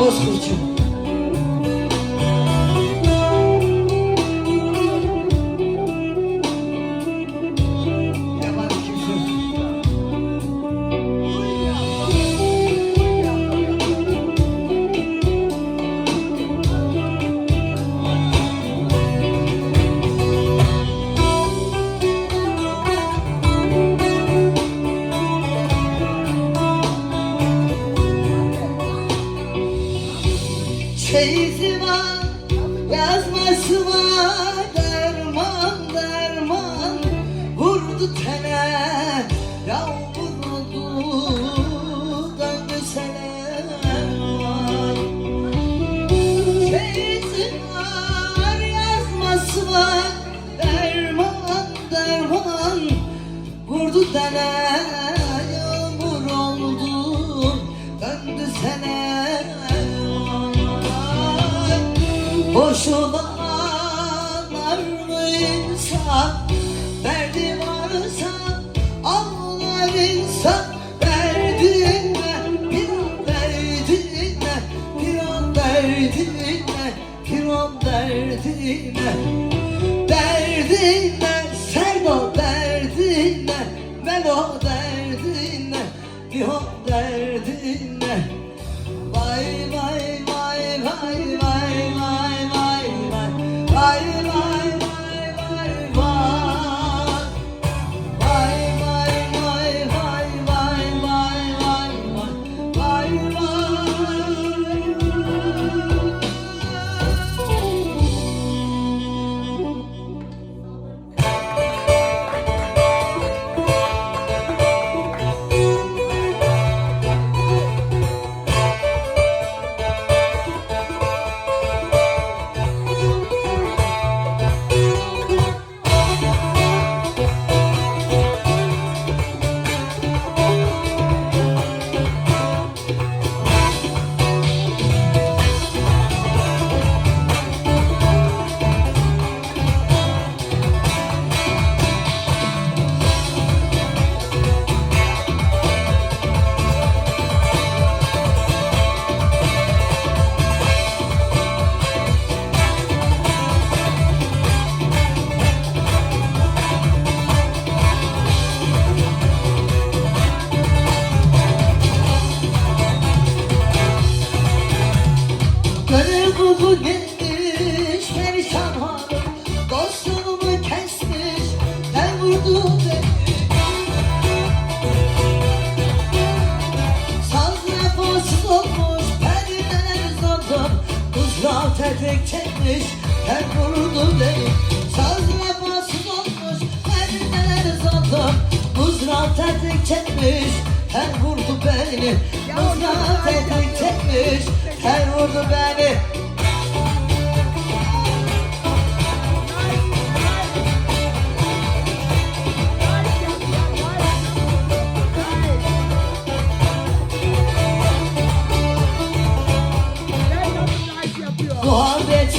Господи. sene yağmur oldu. Döndü sene Boşuna ağlar mı insan? Derdi varsa ağlar insan. Derdine bir an derdine Bir an derdine Bir an derdine. Derdine Serdar bela derdinden bir etek çekmiş Her kurudu değil Sazma basın olmuş Merdivenler zaten Mızrak etek çekmiş Her vurdu beni. Mızrak etek çekmiş Her vurdu beni.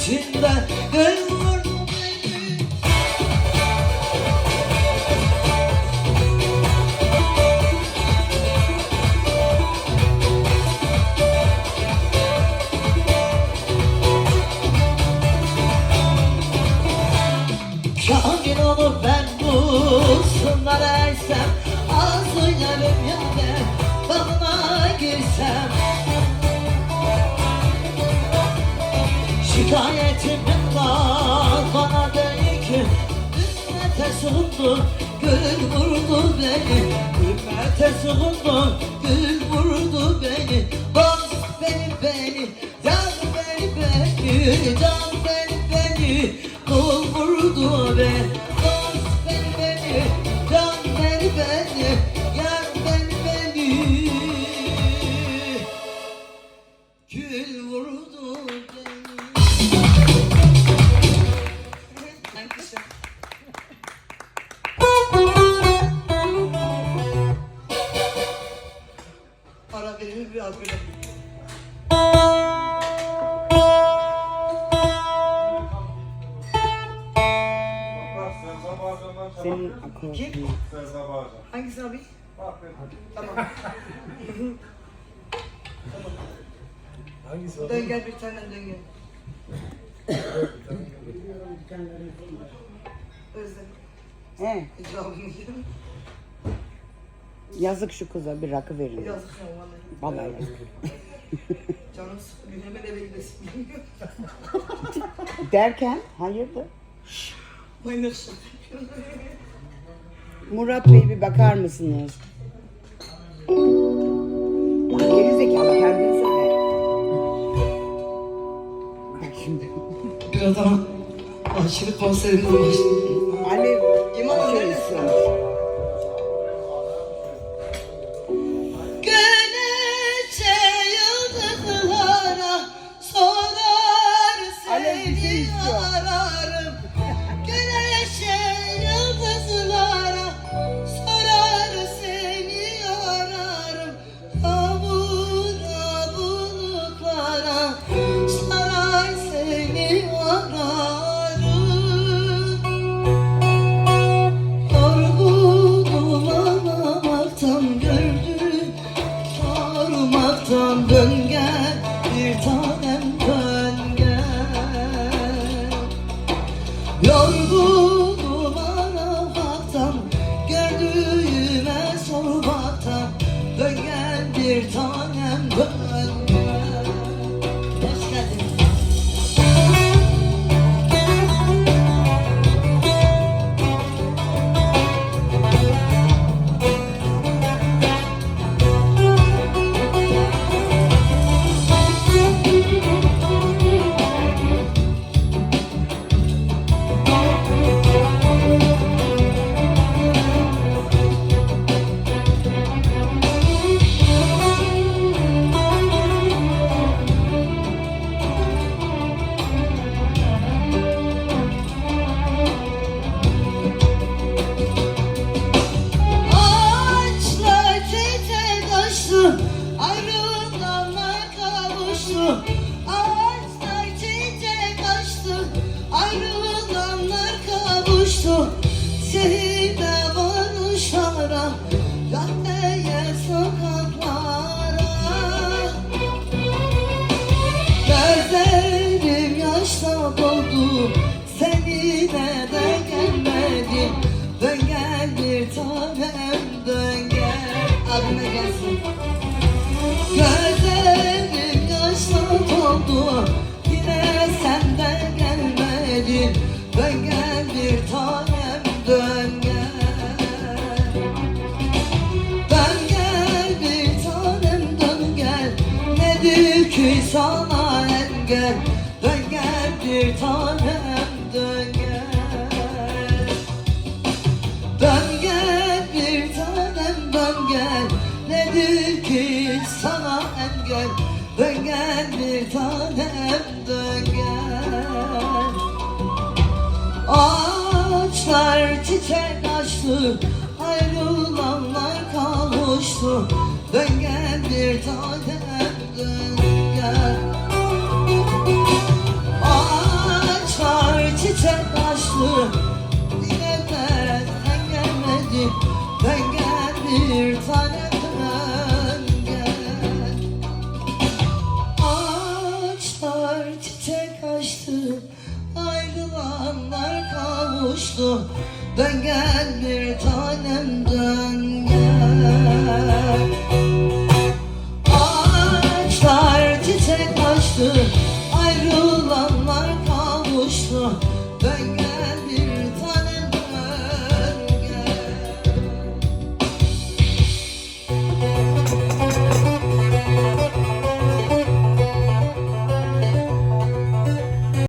içinde beni Kamil olup ben bu sınlara ersem Ağzıyla rüyade bağına girsem Şikayetim var bana değil ki Ümmete sığındı gül vurdu beni. Ümmete sığındı gül vurdu beni. Dost beni beni Yar beni beni Can beni beni biraz böyle. Senin akıl. Kim? Hangisi abi? Tamam. Hangisi Dön gel bir tane dön gel. Özlem. He, İcabını yedim. Yazık şu kıza bir rakı verin. Yazık ya vallahi. Vallahi yazık. Canım. Hemen eve gidesim geliyor. Derken hayırdır? Oynarsın. Murat Bey bir bakar mısınız? Geri zekalı kendin söyle. Bak şimdi. Birazdan aşırı konserinde başlayayım. Alev İmam neredesin? Seninle de gelmedi. Dön gel bir tanem gel. Abime gelsin. Gözlerim yaşla doldu çiçek açtı Ayrılanlar kavuştu. Dön gel bir tanem dön gel.